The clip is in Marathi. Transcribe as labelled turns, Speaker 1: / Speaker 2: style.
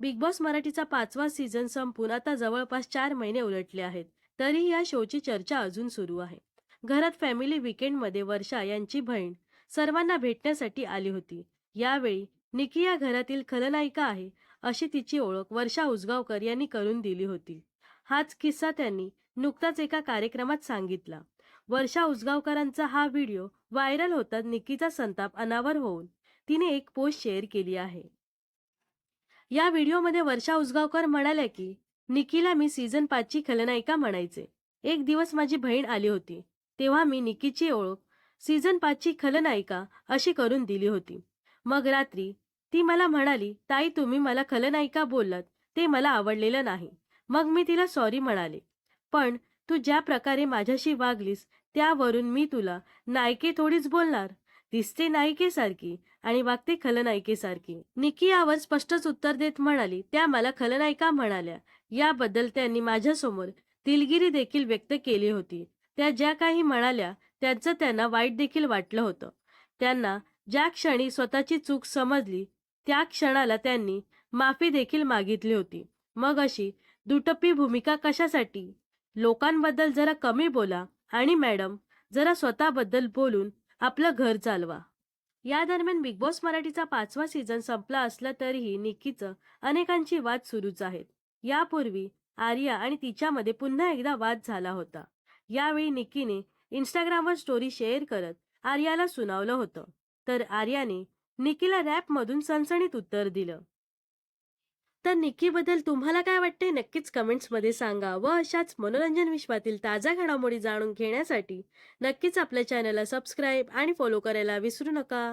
Speaker 1: बिग बॉस मराठीचा पाचवा सीझन संपून आता जवळपास चार महिने उलटले आहेत. तरीही या शोची चर्चा अजून सुरू आहे. घरात फॅमिली विकेंडमध्ये वर्षा यांची बहीण सर्वांना भेटण्यासाठी आली होती. यावेळी निकी या घरातील खलनायिका आहे अशी तिची ओळख वर्षा उसगावकर यांनी करून दिली होती. हाच किस्सा त्यांनी नुकताच एका कार्यक्रमात सांगितला. वर्षा उसगावकरांचा हा व्हिडिओ व्हायरल होतात निकीचा संताप अनावर होऊन तिने एक पोस्ट शेअर केली आहे. या व्हिडिओमध्ये वर्षा उसगावकर म्हणाल्या की निकीला मी सीझन पाचची खलनायिका म्हणायचे. एक दिवस माझी बहीण आली होती. तेव्हा मी निकीची ओळख सीझन पाचची खलनायिका अशी करून दिली होती. मग रात्री ती मला म्हणाली ताई तुम्ही मला खलनायिका बोललात. ते मला आवडलेलं नाही. मग मी तिला सॉरी म्हणाले. पण तू ज्या प्रकारे माझ्याशी वागलीस त्यावरून मी तुला नायके थोडीच बोलणार. दिसते नायिकेसारखी आणि वागते खलनायिकेसारखी. निकी यावर स्पष्टच उत्तर देत म्हणाली त्या मला खलनायिका म्हणाल्या. याबद्दल त्यांनी माझ्यासमोर दिलगिरी देखील व्यक्त केली होती. त्या ज्या काही म्हणाल्या त्यांचं त्यांना वाईट देखील वाटलं होतं. त्यांना ज्या क्षणी स्वतःची चूक समजली त्या क्षणाला त्यांनी माफी देखील मागितली होती. मग अशी दुटप्पी भूमिका कशासाठी? लोकांबद्दल जरा कमी बोला आणि मॅडम जरा स्वतःबद्दल बोलून आपलं घर चालवा. या दरम्यान बिग बॉस मराठीचा पाचवा सीझन संपला असला तरीही निकीचं अनेकांची वाद सुरूच आहेत. यापूर्वी आर्या आणि तिच्यामध्ये पुन्हा एकदा वाद झाला होता. यावेळी निकीने इंस्टाग्रामवर स्टोरी शेअर करत आर्याला सुनावलं होतं. तर आर्याने निकीला रॅपमधून सणसणीत उत्तर दिलं. तर निकीबद्दल तुम्हाला काय वाटते नक्कीच कमेंट्समध्ये सांगा व अशाच मनोरंजन विश्वातील ताज्या घडामोडी जाणून घेण्यासाठी नक्कीच आपल्या चॅनलला सबस्क्राईब आणि फॉलो करायला विसरू नका.